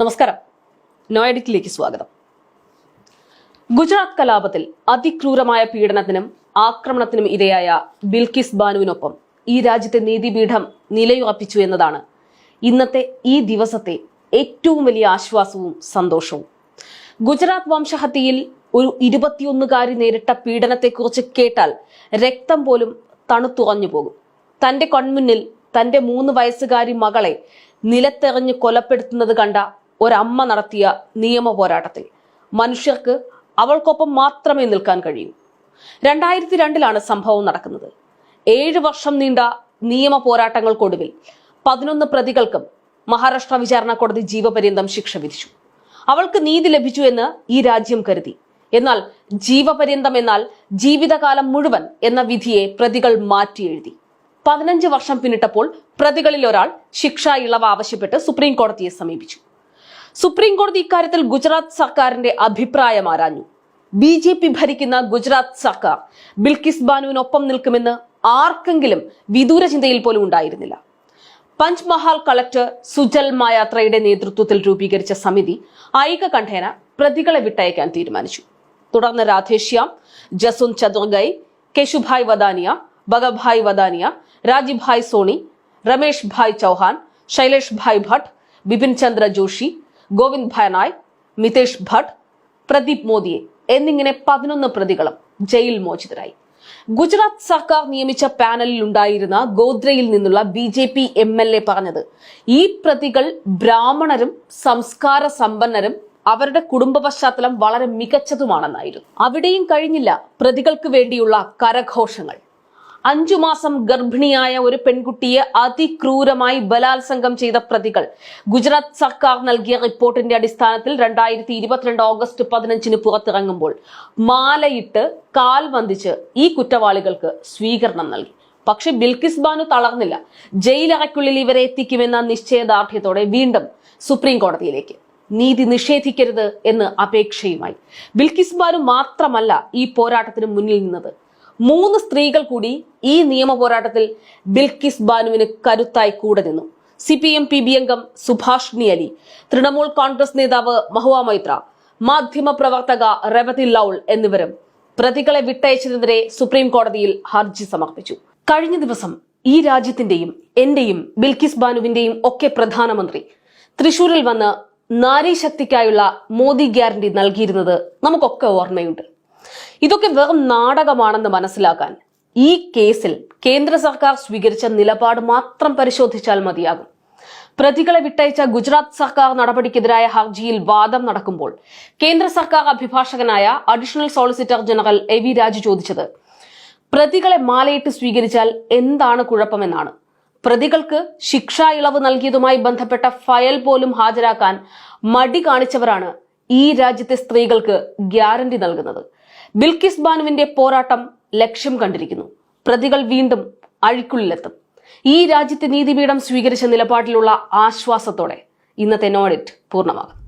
നമസ്കാരം. നോയഡിറ്റിലേക്ക് സ്വാഗതം. ഗുജറാത്ത് കലാപത്തിൽ അതിക്രൂരമായ പീഡനത്തിനും ആക്രമണത്തിനും ഇരയായ ബിൽക്കിസ് ബാനുവിനൊപ്പം ഈ രാജ്യത്തെ നീതിപീഠം നിലയുറപ്പിച്ചു എന്നതാണ് ഇന്നത്തെ ഈ ദിവസത്തെ ഏറ്റവും വലിയ ആശ്വാസവും സന്തോഷവും. ഗുജറാത്ത് വംശഹത്യയിൽ ഒരു ഇരുപത്തിയൊന്നുകാരി നേരിട്ട പീഡനത്തെക്കുറിച്ച് കേട്ടാൽ രക്തം പോലും തണുത്തുറഞ്ഞു പോകും. തന്റെ കൺമുന്നിൽ തന്റെ മൂന്ന് വയസ്സുകാരി മകളെ നിലത്തെറിഞ്ഞ് കൊലപ്പെടുത്തുന്നത് കണ്ട ഒരമ്മ നടത്തിയ നിയമ പോരാട്ടത്തിൽ മനുഷ്യർക്ക് അവൾക്കൊപ്പം മാത്രമേ നിൽക്കാൻ കഴിയൂ. രണ്ടായിരത്തി രണ്ടിലാണ് സംഭവം നടക്കുന്നത്. ഏഴ് വർഷം നീണ്ട നിയമ പോരാട്ടങ്ങൾക്കൊടുവിൽ പതിനൊന്ന് പ്രതികൾക്കും മഹാരാഷ്ട്ര വിചാരണ കോടതി ജീവപര്യന്തം ശിക്ഷ വിധിച്ചു. അവൾക്ക് നീതി ലഭിച്ചു എന്ന് ഈ രാജ്യം കരുതി. എന്നാൽ ജീവപര്യന്തം എന്നാൽ ജീവിതകാലം മുഴുവൻ എന്ന വിധിയെ പ്രതികൾ മാറ്റി എഴുതി. പതിനഞ്ച് വർഷം പിന്നിട്ടപ്പോൾ പ്രതികളിൽ ഒരാൾ ശിക്ഷാ ഇളവ് ആവശ്യപ്പെട്ട് സുപ്രീം കോടതിയെ സമീപിച്ചു. സുപ്രീം കോടതി ഇക്കാര്യത്തിൽ ഗുജറാത്ത് സർക്കാരിന്റെ അഭിപ്രായം ആരാഞ്ഞു? ബി ജെ പി ഭരിക്കുന്ന ഗുജറാത്ത് സർക്കാർ ബിൽകിസ് ബാനുവിനൊപ്പം നിൽക്കുമെന്ന് ആർക്കെങ്കിലും വിദൂര ചിന്തയിൽ പോലും ഉണ്ടായിരുന്നില്ല. പഞ്ച്മഹാൽ കളക്ടർ സുജൽ മായാത്രയുടെ നേതൃത്വത്തിൽ രൂപീകരിച്ച സമിതി ഐകകണ്ഠേന പ്രതികളെ വിട്ടയക്കാൻ തീരുമാനിച്ചു. തുടർന്ന് രാധേഷ്യാം ജസുന്ത് ചതുർഗൈ കേശുഭായ് വദാനിയ ഭഗഭായ് വദാനിയ രാജീവ് ഭായ് സോണി രമേഷ് ഭായ് ചൗഹാൻ ശൈലേഷ് ഭായ് ഭട്ട് ബിപിൻ ചന്ദ്ര ജോഷി ഗോവിന്ദ് ഭയനായ് നായ് മിതേഷ് ഭട്ട് പ്രദീപ് മോദിയെ എന്നിങ്ങനെ പതിനൊന്ന് പ്രതികളും ജയിൽ മോചിതരായി. ഗുജറാത്ത് സർക്കാർ നിയമിച്ച പാനലിൽ ഉണ്ടായിരുന്ന ഗോദ്രയിൽ നിന്നുള്ള B J P M L A പറഞ്ഞത് ഈ പ്രതികൾ ബ്രാഹ്മണരും സംസ്കാര സമ്പന്നരും അവരുടെ കുടുംബ പശ്ചാത്തലം വളരെ മികച്ചതുമാണെന്നായിരുന്നു. അവിടെയും കഴിഞ്ഞില്ല പ്രതികൾക്ക് വേണ്ടിയുള്ള കരഘോഷങ്ങൾ. അഞ്ചു മാസം ഗർഭിണിയായ ഒരു പെൺകുട്ടിയെ അതിക്രൂരമായി ബലാത്സംഗം ചെയ്ത പ്രതികൾ. ഗുജറാത്ത് സർക്കാർ നൽകിയ റിപ്പോർട്ടിന്റെ അടിസ്ഥാനത്തിൽ രണ്ടായിരത്തി ഇരുപത്തിരണ്ട് ഓഗസ്റ്റ് പതിനഞ്ചിന് പുറത്തിറങ്ങുമ്പോൾ മാലയിട്ട് കാൽ വന്ദിച്ച് ഈ കുറ്റവാളികൾക്ക് സ്വീകരണം നൽകി. പക്ഷെ ബിൽക്കിസ് ബാനു തളർന്നില്ല. ജയിലറയ്ക്കുള്ളിൽ ഇവരെ എത്തിക്കുമെന്ന നിശ്ചയദാർഢ്യത്തോടെ വീണ്ടും സുപ്രീം കോടതിയിലേക്ക്. നീതി നിഷേധിക്കരുത് എന്ന് അപേക്ഷയുമായി. ബിൽക്കിസ് ബാനു മാത്രമല്ല ഈ പോരാട്ടത്തിന് മുന്നിൽ നിന്നത്. മൂന്ന് സ്ത്രീകൾ കൂടി ഈ നിയമ പോരാട്ടത്തിൽ ബിൽക്കിസ് ബാനുവിന് കരുത്തായി കൂടെ നിന്നു. C P M P B അംഗം സുഭാഷ്ണി അലി തൃണമൂൽ കോൺഗ്രസ് നേതാവ് മഹുവ മൈത്ര മാധ്യമ പ്രവർത്തക റവതി ലൌൾ എന്നിവരും പ്രതികളെ വിട്ടയച്ചതിനെതിരെ സുപ്രീം കോടതിയിൽ ഹർജി സമർപ്പിച്ചു. കഴിഞ്ഞ ദിവസം ഈ രാജ്യത്തിന്റെയും എന്റെയും ബിൽക്കിസ് ബാനുവിന്റെയും ഒക്കെ പ്രധാനമന്ത്രി തൃശൂരിൽ വന്ന് നാരീശക്തിക്കായുള്ള മോദി ഗ്യാരണ്ടി നൽകിയിരുന്നത് നമുക്കൊക്കെ ഓർമ്മയുണ്ട്. ഇതൊക്കെ വെറും നാടകമാണെന്ന് മനസ്സിലാക്കാൻ ഈ കേസിൽ കേന്ദ്ര സർക്കാർ സ്വീകരിച്ച നിലപാട് മാത്രം പരിശോധിച്ചാൽ മതിയാകും. പ്രതികളെ വിട്ടയച്ച ഗുജറാത്ത് സർക്കാർ നടപടിക്കെതിരായ ഹർജിയിൽ വാദം നടക്കുമ്പോൾ കേന്ദ്ര സർക്കാർ അഭിഭാഷകനായ additional solicitor general A V Raju ചോദിച്ചത് പ്രതികളെ മാലയിട്ട് സ്വീകരിച്ചാൽ എന്താണ് കുഴപ്പമെന്നാണ്. പ്രതികൾക്ക് ശിക്ഷാ ഇളവ് നൽകിയതുമായി ബന്ധപ്പെട്ട ഫയൽ പോലും ഹാജരാക്കാൻ മടി കാണിച്ചവരാണ് ഈ രാജ്യത്തെ സ്ത്രീകൾക്ക് ഗ്യാരണ്ടി നൽകുന്നത്. ബിൽക്കിസ് ബാനുവിന്റെ പോരാട്ടം ലക്ഷ്യം കണ്ടിരിക്കുന്നു. പ്രതികൾ വീണ്ടും അഴിക്കുള്ളിലെത്തും. ഈ രാജ്യത്തെ നീതിപീഠം സ്വീകരിച്ച നിലപാടിലുള്ള ആശ്വാസത്തോടെ ഇന്നത്തെ നോഡിറ്റ് പൂർണമാകും.